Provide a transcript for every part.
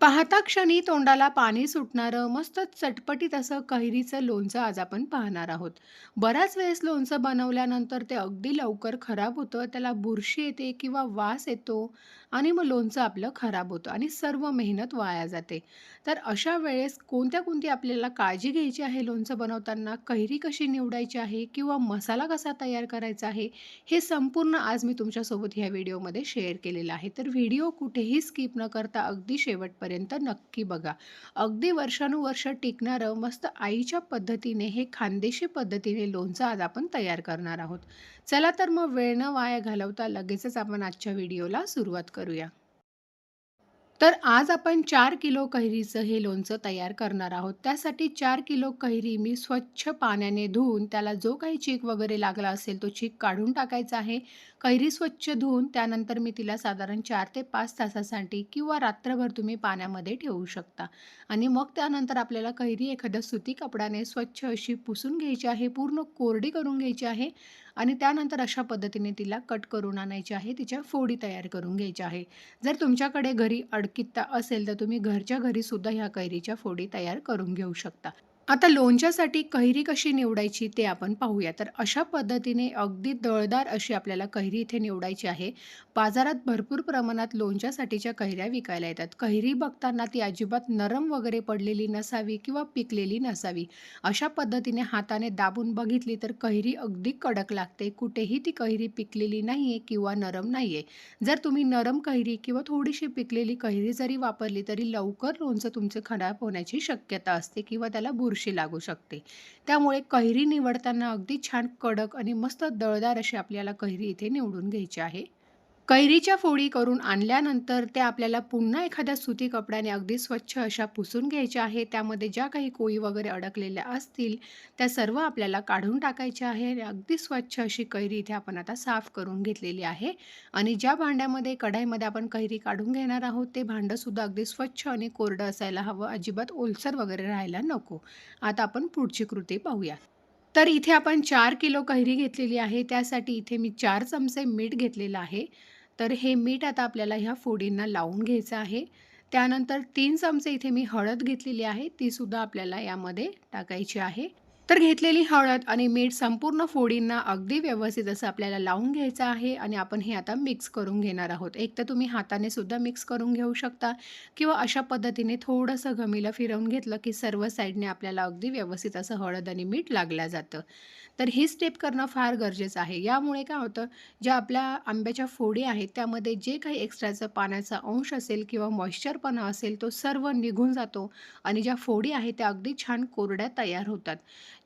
पाहता क्षणी तोंडाला पाणी सुटणारं मस्त चटपटीत असं कैरीचं लोणचं आज आपण पाहणार आहोत. बऱ्याच वेळेस लोणचं बनवल्यानंतर ते अगदी लवकर खराब होतं, त्याला बुरशी येते किंवा वास येतो आणि मग लोणचं आपलं खराब होतं आणि सर्व मेहनत वाया जाते. तर अशा वेळेस कोणत्या-कोणती आपल्याला काळजी घ्यायची आहे लोणचं बनवताना, कैरी कशी निवडायची आहे किंवा मसाला कसा तयार करायचा आहे, हे संपूर्ण आज मी तुमच्यासोबत ह्या व्हिडिओमध्ये शेअर केलेलं आहे. तर व्हिडिओ कुठेही स्किप न करता अगदी शेवटपर्यंत नक्की बघा. अगदी वर्षानुवर्ष टिकणारं मस्त आईच्या पद्धतीने हे खानदेशी पद्धतीने लोणचं आज आपण तयार करणार आहोत. चला तर मग वेळ न वाया घालवता लगेचच आपण आजच्या व्हिडिओला सुरुवात करूया. तर आज आपण चार किलो कैरीचं हे लोणचं तयार करणार आहोत. त्यासाठी चार किलो कैरी मी स्वच्छ पाण्याने धुवून त्याला जो काही चीक वगैरे लागला असेल तो चीक काढून टाकायचा आहे. कैरी स्वच्छ धुवून त्यानंतर मी तिला साधारण चार ते पाच तासासाठी किंवा रात्रभर तुम्ही पाण्यामध्ये ठेवू शकता आणि मग त्यानंतर आपल्याला कैरी एखाद्या सुती कपड्याने स्वच्छ अशी पुसून घ्यायची आहे, पूर्ण कोरडी करून घ्यायची आहे आणि त्यानंतर अशा पद्धतीने तिला कट करून आणायची आहे. तिच्या फोडी तयार करून घ्यायच्या आहे. जर तुमच्याकडे घरी अडकित्ता असेल तर तुम्ही घरच्या घरीसुद्धा ह्या कैरीच्या फोडी तयार करून घेऊ शकता. आता लोणच्यासाठी कैरी कशी निवडायची ते आपण पाहूया. तर अशा पद्धतीने अगदी दळदार अशी आपल्याला कैरी इथे निवडायची आहे. बाजारात भरपूर प्रमाणात लोणच्यासाठीच्या कैऱ्या विकायला येतात. कैरी बघताना ती अजिबात नरम वगैरे पडलेली नसावी किंवा पिकलेली नसावी. अशा पद्धतीने हाताने दाबून बघितली तर कैरी अगदी कडक लागते. कुठेही ती कैरी पिकलेली नाही आहे किंवा नरम नाही आहे जर तुम्ही नरम कैरी किंवा थोडीशी पिकलेली कैरी जरी वापरली तरी लवकर लोणचं तुमचं खराब होण्याची शक्यता असते किंवा त्याला बुरशी लागू शकते. त्यामुळे कैरी निवडताना अगदी छान कडक आणि मस्त दळदार अशी आपल्याला कैरी इथे निवडून घ्यायची आहे. कैरीच्या फोडी करून आणल्यानंतर त्या आपल्याला पुन्हा एखाद्या सुती कपड्याने अगदी स्वच्छ अशा पुसून घ्यायच्या आहे. त्यामध्ये ज्या काही कोळी वगैरे अडकलेल्या असतील, त्या सर्व आपल्याला काढून टाकायच्या आहे आणि अगदी स्वच्छ अशी कैरी इथे आपण आता साफ करून घेतलेली आहे आणि ज्या भांड्यामध्ये, कढाईमध्ये आपण कैरी काढून घेणार आहोत, ते भांडंसुद्धा अगदी स्वच्छ आणि कोरडं असायला हवं. अजिबात ओलसर वगैरे राहायला नको. आता आपण पुढची कृती पाहूया. तर इथे आपण चार किलो कैरी घेतलेली आहे. त्यासाठी इथे मी चार चमचे मीठ घेतलेलं आहे. तर हे मीठ आता आपल्याला ह्या फोडींना लावून घ्यायचं आहे. त्यानंतर तीन चमचे इथे मी हळद घेतलेली आहे. तीसुद्धा आपल्याला यामध्ये टाकायची आहे. तर घेतलेली हळद आणि मीठ संपूर्ण फोडींना अगदी व्यवस्थित असं आपल्याला लावून घ्यायचं आहे आणि आपण हे आता मिक्स करून घेणार आहोत. एक तर तुम्ही हाताने सुद्धा मिक्स करून घेऊ शकता किंवा अशा पद्धतीने थोडंसं घमीला फिरवून घेतलं की सर्व साईडने आपल्याला अगदी व्यवस्थित असं हळद आणि मीठ लागलं जातं. तर ही स्टेप करणं फार गरजेचं आहे. यामुळे काय होतं, ज्या आपल्या आंब्याच्या फोडी आहेत त्यामध्ये जे काही एक्स्ट्राचं पाण्याचा अंश असेल किंवा मॉइश्चरपणा असेल तो सर्व निघून जातो आणि ज्या फोडी आहेत त्या अगदी छान कोरड्या तयार होतात.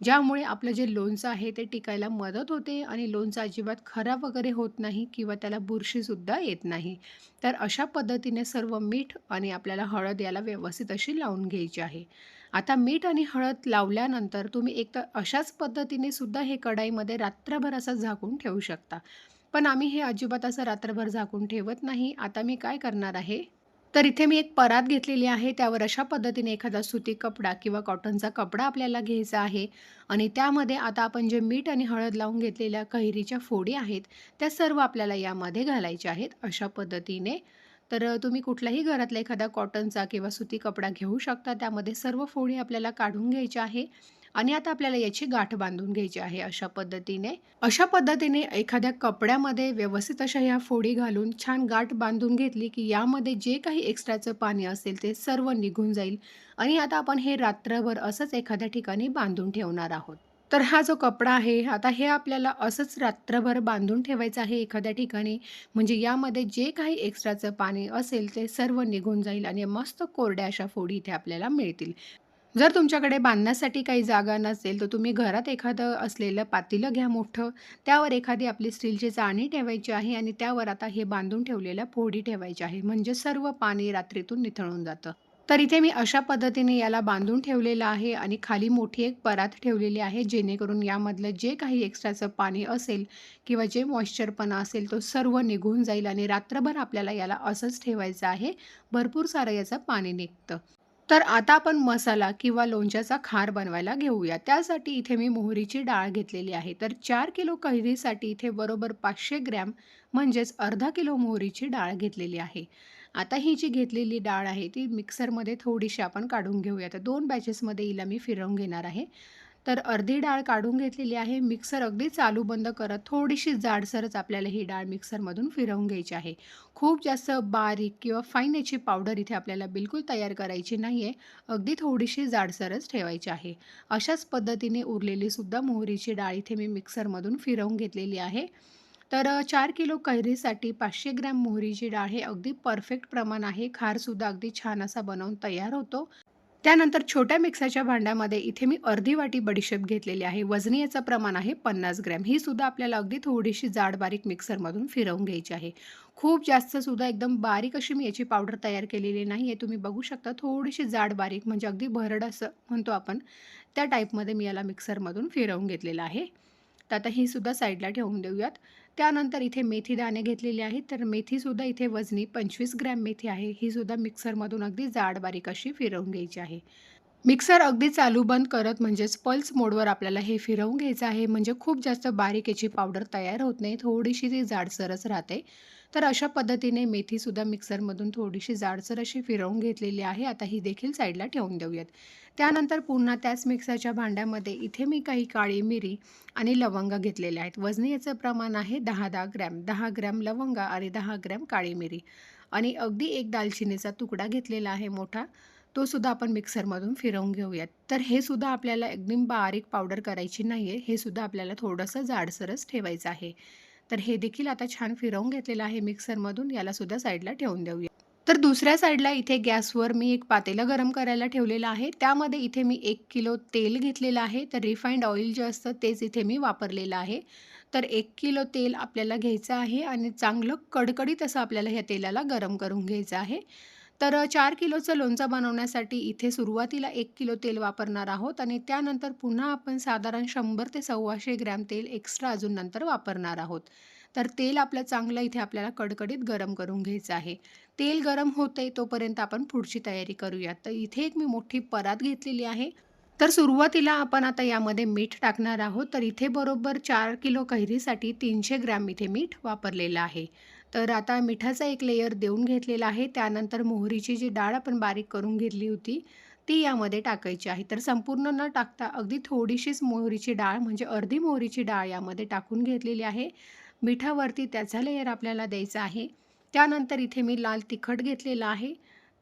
ज्यामुळे आपलं जे लोणचं आहे ते टिकायला मदत होते आणि लोणचं अजिबात खराब वगैरे होत नाही किंवा त्याला बुरशीसुद्धा येत नाही. तर अशा पद्धतीने सर्व मीठ आणि आपल्याला हळद याला व्यवस्थित अशी लावून घ्यायची आहे. आता मीठ आणि हळद लावल्यानंतर तुम्ही एक तर अशाच पद्धतीने सुद्धा हे कढाईमध्ये रात्रभर असं झाकून ठेवू शकता. पण आम्ही हे अजिबात असं रात्रभर झाकून ठेवत नाही. आता मी काय करणार आहे, तर इथे मी एक परात घेतलेली आहे. त्यावर अशा पद्धतीने एखादा सुती कपडा किंवा कॉटनचा कपडा आपल्याला घ्यायचा आहे आणि त्यामध्ये आता आपण जे मीठ आणि हळद लावून घेतलेल्या कैरीच्या फोडी आहेत, त्या सर्व आपल्याला यामध्ये घालायच्या आहेत अशा पद्धतीने. तर तुम्ही कुठल्याही घरातला एखादा कॉटनचा किंवा सुती कपडा घेऊ शकता. त्यामध्ये सर्व फोडी आपल्याला काढून घ्यायच्या आहे आणि आता आपल्याला याची गाठ बांधून घ्यायची आहे अशा पद्धतीने. अशा पद्धतीने एखाद्या कपड्यामध्ये व्यवस्थित अशा ह्या फोडी घालून छान गाठ बांधून घेतली की यामध्ये जे काही एक्स्ट्राचं पाणी असेल ते सर्व निघून जाईल आणि आता आपण हे रात्रभर असंच एखाद्या ठिकाणी बांधून ठेवणार आहोत. तर हा जो कपडा आहे, आता हे आपल्याला असंच रात्रभर बांधून ठेवायचं आहे एखाद्या ठिकाणी. म्हणजे यामध्ये जे काही एक्स्ट्राचं पाणी असेल ते सर्व निघून जाईल आणि मस्त कोरड्या अशा फोडी इथे आपल्याला मिळतील. जर तुमच्याकडे बांधण्यासाठी काही जागा नसेल, तर तुम्ही घरात एखादं असलेलं पातेलं घ्या मोठं. त्यावर एखादी आपली स्टीलची चाळणी ठेवायची आहे आणि त्यावर आता हे बांधून ठेवलेल्या फोडी ठेवायची आहे. म्हणजे सर्व पाणी रात्रीतून निथळून जातं. तर इथे मी अशा पद्धतीने याला बांधून ठेवलेलं आहे आणि खाली मोठी एक परात ठेवलेली आहे. जेणेकरून यामधलं जे काही एक्स्ट्राचं पाणी असेल किंवा जे मॉइश्चरपणा असेल तो सर्व निघून जाईल आणि रात्रभर आपल्याला याला असंच ठेवायचं आहे. भरपूर सारं याचं पाणी निघतं. तर आता आपण मसाला किंवा लोणच्याचा खार बनवायला घेऊया. त्यासाठी इथे मी मोहरीची डाळ घेतलेली आहे. तर चार किलो कैरीसाठी इथे बरोबर पाचशे ग्रॅम म्हणजेच अर्धा किलो मोहरीची डाळ घेतलेली आहे. आता ही जी घेतलेली डाळ आहे ती मिक्सरमध्ये थोडीशी आपण काढून घेऊया. तर दोन बॅचेसमध्ये हिला मी फिरवून घेणार आहे. तर अर्धी डाळ काढून घेतलेली आहे. मिक्सर अगदी चालू बंद करत थोडीशी जाडसरच आपल्याला ही डाळ मिक्सरमधून फिरवून घ्यायची आहे. खूप जास्त बारीक किंवा फाईन याची पावडर इथे आपल्याला बिलकुल तयार करायची नाही आहे. अगदी थोडीशी जाडसरच ठेवायची आहे. अशाच पद्धतीने उरलेली सुद्धा मोहरीची डाळ इथे मी मिक्सरमधून फिरवून घेतलेली आहे. तर चार किलो कैरीसाठी पाचशे ग्रॅम मोहरीची डाळ हे अगदी परफेक्ट प्रमाण आहे. खारसुद्धा अगदी छान असा बनवून तयार होतो. त्यानंतर छोट्या मिक्सरच्या भांड्यामध्ये इथे मी अर्धी वाटी बडीशेप घेतलेली आहे. वजनी याचं प्रमाण आहे 50 ग्रॅम. ही सुद्धा आपल्याला अगदी थोडीशी जाड बारीक मिक्सरमधून फिरवून घ्यायची आहे. खूप जास्त सुद्धा एकदम बारीक अशी मी याची पावडर तयार केलेली नाही आहे. तुम्ही बघू शकता थोडीशी जाड बारीक म्हणजे अगदी भरड असं म्हणतो आपण, त्या टाईपमध्ये मी याला मिक्सरमधून फिरवून घेतलेलं आहे. तर आता ही सुद्धा साईडला ठेवून देऊयात. त्यानंतर इथे मेथी दाणे घेतलेले आहेत. तर मेथीसुद्धा इथे वजनी 25 ग्रॅम मेथी आहे. ही सुद्धा मिक्सरमधून अगदी जाड बारीक अशी फिरवून घ्यायची आहे. मिक्सर अगदी चालू बंद करत म्हणजेच पल्स मोडवर आपल्याला हे फिरवून घ्यायचं आहे. म्हणजे खूप जास्त बारीक याची पावडर तयार होत नाही. थोडीशी ती जाडसरच राहते. तर अशा पद्धतीने मेथीसुद्धा मिक्सरमधून थोडीशी जाडसर अशी फिरवून घेतलेली आहे. आता ही देखील साईडला ठेवून देऊयात. त्यानंतर पुन्हा त्याच मिक्सरच्या भांड्यामध्ये इथे मी काही काळी मिरी आणि लवंग घेतलेल्या आहेत. वजनी याचं प्रमाण आहे दहा दहा ग्रॅम. दहा ग्रॅम लवंगा आणि दहा ग्रॅम काळी मिरी आणि अगदी एक दालचिनीचा तुकडा घेतलेला आहे मोठा. तो सुद्धा आपण मिक्सरमधून फिरवून घेऊयात. तर हे सुद्धा आपल्याला एकदम बारीक पावडर करायची नाही आहे. हे सुद्धा आपल्याला थोडंसं जाडसरच ठेवायचं आहे. तर हे देखील आता छान फिरवून घेतलेलं आहे मिक्सरमधून. याला सुद्धा साईडला ठेवून देऊया. तर दुसऱ्या साईडला इथे गॅसवर मी एक पातेलं गरम करायला ठेवलेलं आहे. त्यामध्ये इथे मी एक किलो तेल घेतलेलं आहे. तर रिफाईंड ऑइल जे असतं तेच इथे मी वापरलेलं आहे. तर एक किलो तेल आपल्याला घ्यायचं आहे आणि चांगलं कडकडीत असं आपल्याला ह्या तेलाला गरम करून घ्यायचं आहे. तर चार किलोचं लोणचं बनवण्यासाठी इथे सुरुवातीला एक किलो तेल वापरणार आहोत आणि त्यानंतर पुन्हा आपण साधारण शंभर ते 125 ग्रॅम तेल एक्स्ट्रा अजून नंतर वापरणार आहोत. तर तेल आपलं चांगलं इथे आपल्याला कडकडीत गरम करून घ्यायचं आहे. तेल गरम होतंय तोपर्यंत आपण पुढची तयारी करूयात. तर इथे एक मी मोठी परात घेतलेली आहे. तर सुरुवातीला आपण आता यामध्ये मीठ टाकणार आहोत. तर इथे बरोबर चार किलो कैरीसाठी तीनशे ग्रॅम इथे मीठ वापरलेलं आहे. तर आता मिठाचा एक लेयर देऊन घेतलेला आहे. त्यानंतर मोहरीची जी डाळ आपण बारीक करून घेतली होती, ती यामध्ये टाकायची आहे. तर संपूर्ण न टाकता अगदी थोडीशीच मोहरीची डाळ म्हणजे अर्धी मोहरीची डाळ यामध्ये टाकून घेतलेली आहे. मिठावरती त्याचा लेयर आपल्याला द्यायचा आहे. त्यानंतर इथे मी लाल तिखट घेतलेलं आहे.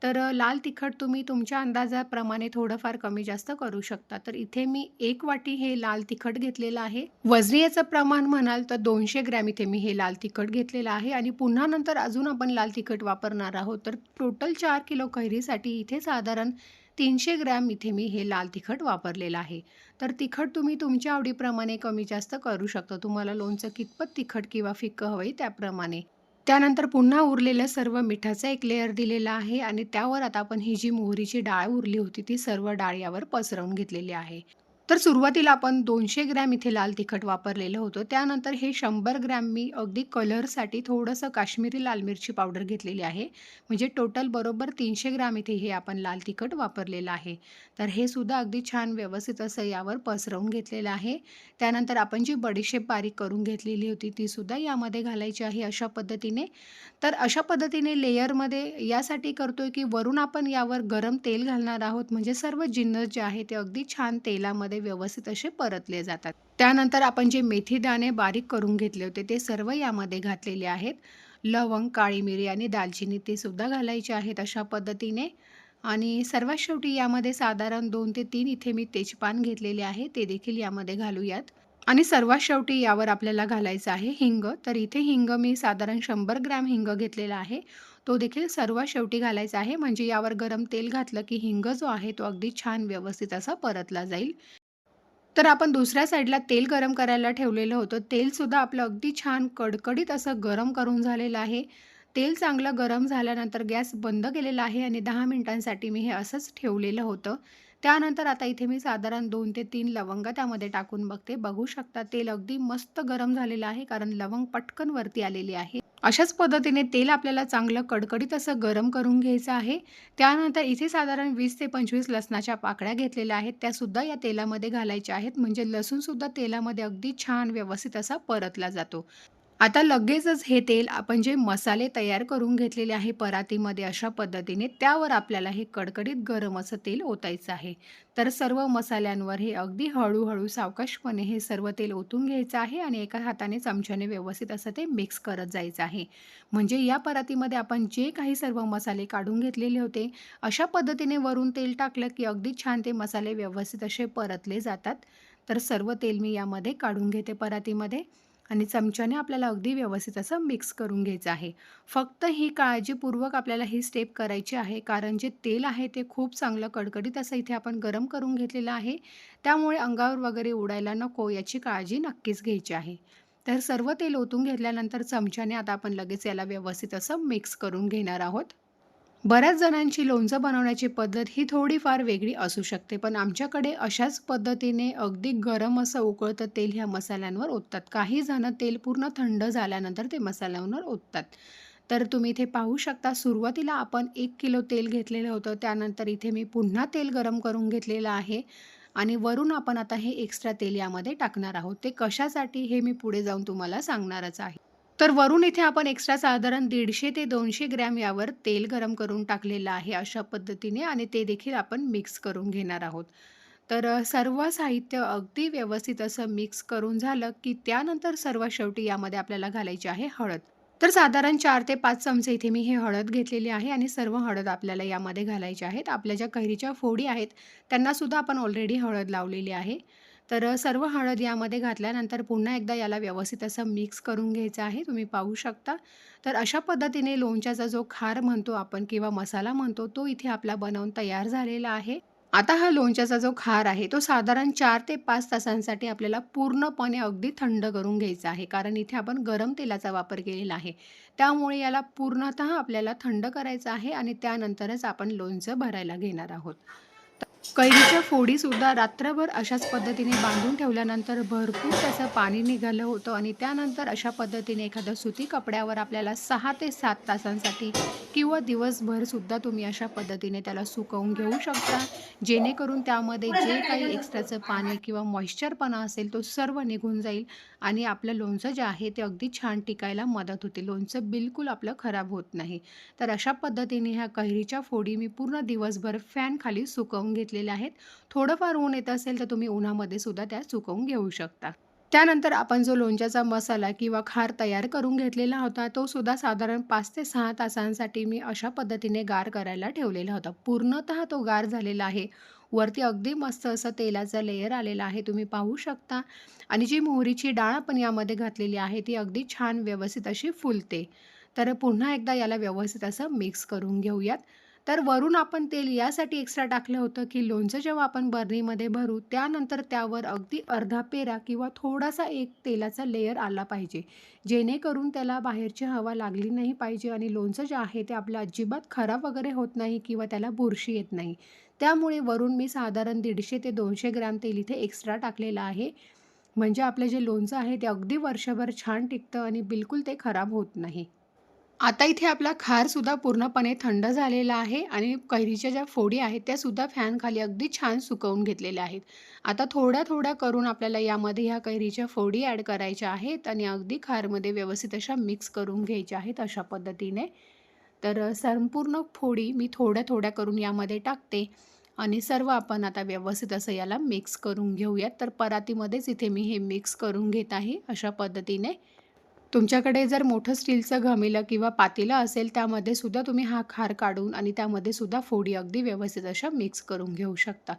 तर लाल तिखट तुम्ही तुमच्या अंदाजाप्रमाणे थोडंफार कमी जास्त करू शकता. तर इथे मी एक वाटी हे लाल तिखट घेतलेलं आहे. वजनी याचं प्रमाण म्हणाल तर दोनशे ग्रॅम इथे मी हे लाल तिखट घेतलेलं आहे आणि पुन्हा नंतर अजून आपण लाल तिखट वापरणार आहोत. तर टोटल चार किलो कैरीसाठी इथे साधारण तीनशे ग्रॅम इथे मी हे लाल तिखट वापरलेलं आहे. तर तिखट तुम्ही तुमच्या आवडीप्रमाणे कमी जास्त करू शकता. तुम्हाला लोणचं कितपत तिखट किंवा फिक्कं हवंय त्याप्रमाणे. त्यानंतर पुन्हा उरलेलं सर्व मिठाचा एक लेयर दिलेला आहे आणि त्यावर आता आपण ही जी मोहरीची डाळ उरली होती ती सर्व डाळ यावर पसरवून घेतलेली आहे. तर सुरुवातीला आपण दोनशे ग्रॅम इथे लाल तिखट वापरलेलं होतं. त्यानंतर हे शंभर ग्रॅम मी अगदी कलरसाठी थोडंसं काश्मीरी लाल मिरची पावडर घेतलेली आहे. म्हणजे टोटल बरोबर तीनशे ग्रॅम इथे हे आपण लाल तिखट वापरलेलं आहे. तर हे सुद्धा अगदी छान व्यवस्थित असं यावर पसरवून घेतलेलं आहे. त्यानंतर आपण जी बडीशेप बारीक करून घेतलेली होती ती सुद्धा यामध्ये घालायची आहे अशा पद्धतीने. तर अशा पद्धतीने लेयरमध्ये यासाठी करतोय की वरून आपण यावर गरम तेल घालणार आहोत. म्हणजे सर्व जिन्नस जे आहे ते अगदी छान तेलामध्ये ते व्यवस्थित असे परतले जातात. त्यानंतर आपण जे मेथी दाणे बारीक करून घेतले होते ते सर्व यामध्ये घातलेले आहेत. लवंग, काळी मिरी आणि दालचिनी ते सुद्धा घालायचे आहेत अशा पद्धतीने. आणि सर्वात शेवटी यामध्ये साधारण दोन ते तीन इथे मी तेजपान घेतलेले आहे. ते देखील यामध्ये घालूयात. आणि सर्वात शेवटी यावर आपल्याला घालायचं आहे हिंग. तर इथे हिंग मी साधारण शंभर ग्रॅम हिंग घेतलेला आहे. तो देखील सर्वात शेवटी घालायचा आहे. म्हणजे यावर गरम तेल घातलं की हिंग जो आहे तो अगदी छान व्यवस्थित असा परतला जाईल. तर आपण दुसऱ्या साईडला तेल गरम करायला ठेवलेलं होतं. तेलसुद्धा आपलं अगदी छान कडकडीत असं गरम करून झालेलं आहे. तेल चांगलं गरम झाल्यानंतर गॅस बंद केलेला आहे आणि दहा मिनिटांसाठी मी हे असंच ठेवलेलं होतं. त्यानंतर आता इथे मी साधारण दोन ते तीन लवंगा त्यामध्ये टाकून बघते. बघू शकता तेल अगदी मस्त गरम झालेलं आहे कारण लवंग पटकन वरती आलेली आहे. अशाच पद्धतीने तेल आपल्याला चांगलं कडकडीत असं गरम करून घ्यायचं आहे. त्यानंतर इथे साधारण 20 ते 25 लसणाच्या पाकळ्या घेतलेल्या आहेत. त्यासुद्धा या तेलामध्ये घालायच्या आहेत. म्हणजे लसूणसुद्धा तेलामध्ये अगदी छान व्यवस्थित असा परतला जातो. आता लगेचच हे तेल आपण जे मसाले तयार करून घेतलेले आहे परातीमध्ये अशा पद्धतीने त्यावर आपल्याला हे कडकडीत गरम असं तेल ओतायचं आहे. तर सर्व मसाल्यांवर हे अगदी हळूहळू सावकाशपणे हे सर्व तेल ओतून घ्यायचं आहे आणि एका हाताने चमच्याने व्यवस्थित असं ते मिक्स करत जायचं आहे. म्हणजे या परातीमध्ये आपण जे काही सर्व मसाले काढून घेतलेले होते अशा पद्धतीने वरून तेल टाकलं की अगदी छान ते मसाले व्यवस्थित असे परतले जातात. तर सर्व तेल मी यामध्ये काढून घेते परातीमध्ये. आणि चमच्याने आपल्याला अगदी व्यवस्थित असं मिक्स करून घ्यायचं आहे. फक्त ही काळजीपूर्वक आपल्याला ही स्टेप करायची आहे. कारण जे तेल आहे ते खूप चांगलं कडकडीत असं इथे आपण गरम करून घेतलेलं आहे. त्यामुळे अंगावर वगैरे उडायला नको याची काळजी नक्कीच घ्यायची आहे. तर सर्व तेल ओतून घेतल्यानंतर चमच्याने आता आपण लगेच याला व्यवस्थित असं मिक्स करून घेणार आहोत. बऱ्याच जणांची लोणचं बनवण्याची पद्धत ही थोडीफार वेगळी असू शकते पण आमच्याकडे अशाच पद्धतीने अगदी गरम असं उकळतं तेल ह्या मसाल्यांवर ओततात. काही जण तेल पूर्ण थंड झाल्यानंतर ते मसाल्यांवर ओततात. तर तुम्ही इथे पाहू शकता सुरुवातीला आपण एक किलो तेल घेतलेलं होतं त्यानंतर इथे मी पुन्हा तेल गरम करून घेतलेलं आहे आणि वरून आपण आता हे एक्स्ट्रा तेल यामध्ये टाकणार आहोत. ते कशासाठी हे मी पुढे जाऊन तुम्हाला सांगणारच आहे. तर वरून इथे आपण एक्स्ट्रा साधारण दीडशे ते दोनशे ग्रॅम यावर तेल गरम करून टाकलेलं आहे अशा पद्धतीने आणि ते देखील आपण मिक्स करून घेणार आहोत. तर सर्व साहित्य अगदी व्यवस्थित असं मिक्स करून झालं की त्यानंतर सर्व शेवटी यामध्ये आपल्याला घालायची आहे हळद. तर साधारण चार ते पाच चमचे इथे मी हे हळद घेतलेली आहे आणि सर्व हळद आपल्याला यामध्ये घालायची आहेत. आपल्या ज्या कैरीच्या फोडी आहेत त्यांनासुद्धा आपण ऑलरेडी हळद लावलेली आहे. तर सर्व हळद यामध्ये घातल्यानंतर पुन्हा एकदा याला व्यवस्थित असं मिक्स करून घ्यायचं आहे. तुम्ही पाहू शकता. तर अशा पद्धतीने लोणच्याचा जो खार म्हणतो आपण किंवा मसाला म्हणतो तो इथे आपला बनवून तयार झालेला आहे. आता हा लोणच्याचा जो खार आहे तो साधारण चार ते पाच तासांसाठी आपल्याला पूर्णपणे अगदी थंड करून घ्यायचा आहे. कारण इथे आपण गरम तेलाचा वापर केलेला आहे. त्यामुळे याला पूर्णतः आपल्याला थंड करायचं आहे आणि त्यानंतरच आपण लोणचं भरायला घेणार आहोत. कैरीच्या फोडीसुद्धा रात्रभर अशाच पद्धतीने बांधून ठेवल्यानंतर भरपूर त्याचं पाणी निघालं होतं आणि त्यानंतर अशा पद्धतीने एखाद्या सुती कपड्यावर आपल्याला सहा ते सात तासांसाठी किंवा दिवसभरसुद्धा तुम्ही अशा पद्धतीने त्याला सुकवून घेऊ शकता. जेणेकरून त्यामध्ये जे काही एक्स्ट्राचं पाणी किंवा मॉइश्चरपणा असेल तो सर्व निघून जाईल आणि आपलं लोणचं जे आहे ते अगदी छान टिकायला मदत होते. लोणचं बिलकुल आपलं खराब होत नाही. तर अशा पद्धतीने ह्या कैरीच्या फोडी मी पूर्ण दिवसभर फॅनखाली सुकवून घेतली घेतलेल्या आहेत. थोडंफार ऊन येत असेल तर तुम्ही उन्हामध्ये सुद्धा त्या सुकवून घेऊ शकता. त्यानंतर आपण जो लोणच्याचा मसाला किंवा खार तयार करून घेतलेला होता तो सुद्धा साधारण पाच ते सहा तासांसाठी मी अशा पद्धतीने गार करायला ठेवलेला होता. पूर्णतः तो गार झालेला आहे. वरती अगदी मस्त असं तेलाचा लेयर आलेला आहे तुम्ही पाहू शकता. आणि जी मोहरीची डाळ आपण यामध्ये घातलेली आहे ती अगदी छान व्यवस्थित अशी फुलते. तर पुन्हा एकदा याला व्यवस्थित असं मिक्स करून घेऊयात. तर वरून आपण तेल यासाठी एक्स्ट्रा टाकलं होतं की लोणचं जेव्हा आपण बर्नीमध्ये भरू त्यानंतर त्यावर अगदी अर्धा पेरा किंवा थोडासा एक तेलाचा लेयर आला पाहिजे. जेणेकरून त्याला बाहेरची हवा लागली नाही पाहिजे आणि लोणचं जे आहे ते आपलं अजिबात खराब वगैरे होत नाही किंवा त्याला बुरशी येत नाही. त्यामुळे वरून मी साधारण दीडशे ते दोनशे ग्रॅम तेल इथे एक्स्ट्रा टाकलेलं आहे. म्हणजे आपलं जे लोणचं आहे ते अगदी वर्षभर छान टिकतं आणि बिलकुल ते खराब होत नाही. आता इथे आपला खारसुद्धा पूर्णपणे थंड झालेला आहे आणि कैरीच्या ज्या फोडी आहेत त्यासुद्धा फॅनखाली अगदी छान सुकवून घेतलेल्या आहेत. आता थोड्या थोड्या करून आपल्याला यामध्ये ह्या कैरीच्या फोडी ॲड करायच्या आहेत आणि अगदी खारमध्ये व्यवस्थित अशा मिक्स करून घ्यायच्या आहेत अशा पद्धतीने. तर संपूर्ण फोडी मी थोड्या थोड्या करून यामध्ये टाकते आणि सर्व आपण आता व्यवस्थित असं याला मिक्स करून घेऊयात. तर परातीमध्येच इथे मी हे मिक्स करून घेत आहे अशा पद्धतीने. तुमच्याकडे जर मोठं स्टीलचं घमिलं किंवा पातेलं असेल त्यामध्ये सुद्धा तुम्ही हा खार काढून आणि त्यामध्ये सुद्धा फोडी अगदी व्यवस्थित अशा मिक्स करून घेऊ शकता.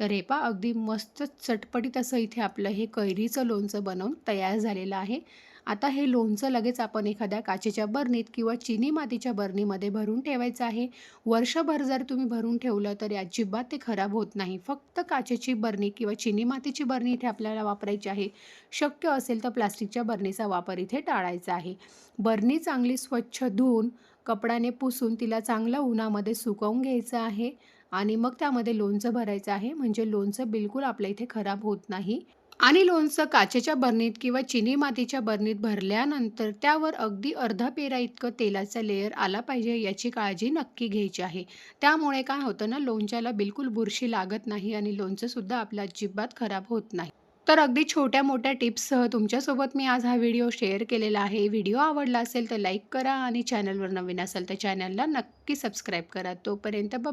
तर हे पा अगदी मस्त चटपटीत असं इथे आपलं हे कैरीचं लोणचं बनवून तयार झालेलं आहे. आता हे लोणचं लगेच आपण एखाद्या काचेच्या बरणीत किंवा चिनी मातीच्या बरणीमध्ये भरून ठेवायचं आहे. वर्षभर जर तुम्ही भरून ठेवलं तर अजिबात ते खराब होत नाही. फक्त काचेची बरणी किंवा चिनी मातीची बरणी इथे आपल्याला वापरायची आहे. शक्य असेल तर प्लास्टिकच्या बरणीचा वापर इथे टाळायचा आहे. बरणी चांगली स्वच्छ धुवून कपड्याने पुसून तिला चांगलं उन्हामध्ये सुकवून घ्यायचं आहे. आणि मग त्यामध्ये लोणचं भरायचं आहे. म्हणजे लोणचं बिलकुल आपल्या इथे खराब होत नाही. आणि लोणचं काचेच्या बरणीत किंवा चिनी मातीच्या बरणीत भरल्यानंतर त्यावर अगदी अर्धा पेरा इतकं तेलाचा लेअर आला पाहिजे याची काळजी नक्की घ्यायची आहे त्यामुळे काय होतं ना लोणच्याला बिलकुल बुरशी लागत नाही आणि लोणचंसुद्धा आपलं अजिबात खराब होत नाही तर अगदी छोट्या-मोठ्या टिप्ससह तुमच्यासोबत मी आज हा व्हिडिओ शेअर केलेला आहे. व्हिडिओ आवडला असेल तर लाईक करा आणि चॅनलवर नवीन असेल तर चॅनलला नक्की सबस्क्राईब करा. तोपर्यंत बाबा